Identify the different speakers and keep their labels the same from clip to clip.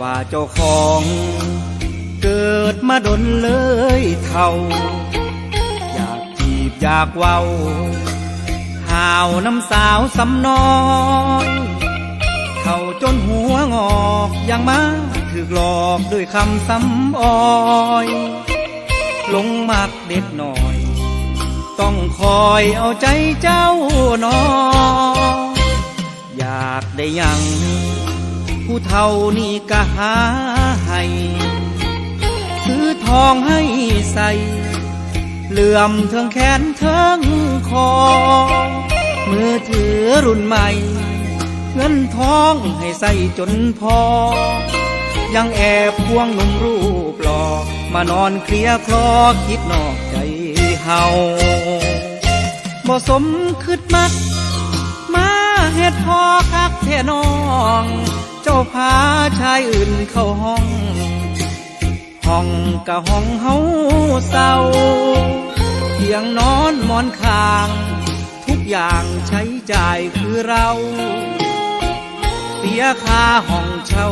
Speaker 1: ว่าเจ้าของ เกิดมาดนเลยเท่า อยากจีบอยากเว้าห่าวน้ำสาวสำน้อยเข้าจนหัวงอกยังมาถึกหลอกด้วยคำซ้ำอ้อยหลงมักเด็กหน่อย ต้องคอยเอาใจเจ้าน้องอยากได้ยัง ผู้เท่านี่ก็หาให้ซื้อทองให้ใส่เหลื่อมเทิงแขนเทิงคอ มือถือรุ่นใหม่ เงินทองให้ใส่จนพอ ยังแอบพวงหนุ่มรูปหล่อมานอนเคลียคลอคิดนอกใจเฮาบ่สมคืดมักมาเฮ็ดพอคักแท่น้อง เจ้าพาชายอื่นเข้าห้อง ห้องกะห้องเฮาเศร้าเตียงนอนมอนข้าง ทุกอย่างใช้จ่ายคือเรา เสียค่าห้องเช่า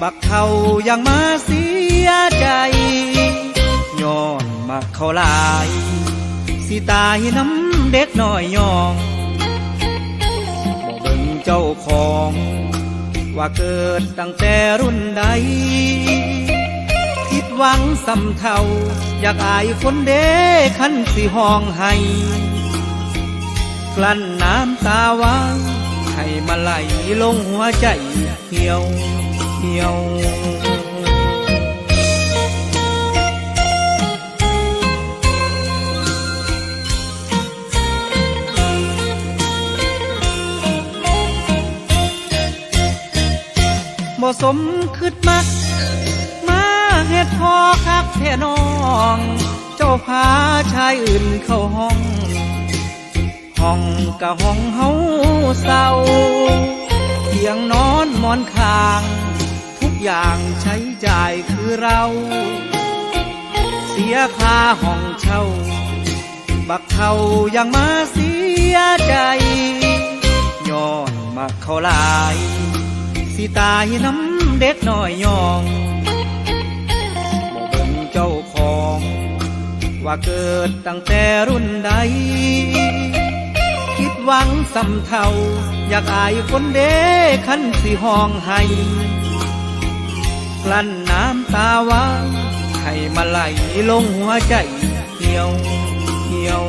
Speaker 1: บักเขายังมาเสียใจย้อนมาเขาลาย สิตายน้ำเด็กน้อยยองบ่เบิ่งเจ้าของ ว่าเกิดตั้งแต่รุ่นใด คิดหวังสำเทา อยากอายคนเด้ขันสิห้องให้กลั้นน้ำตาไว้ให้มาไหลลงหัวใจเหี่ยวเหี่ยว บ่สมคืดมัก มาเฮ็ดพอคักแท่น้อง เจ้าพาชายอื่นเข้าห้อง ห้องกะห้องเฮาเศร้าเตียงนอนมอนข้าง ทุกอย่างใช้จ่ายคือเรา เสียค่าห้องเช่า บักเขายังมาเสียใจย้อนมาเขาลาย สิตายน้ำเด็กน้อยยองบ่เบิ่งเจ้าของ ว่าเกิดตั้งแต่รุ่นใด คิดหวังสำเทา อยากอายคนเด้ขันสิห้องให้กลั้นน้ำตาไว้ให้มาไหลลงหัวใจเหี่ยว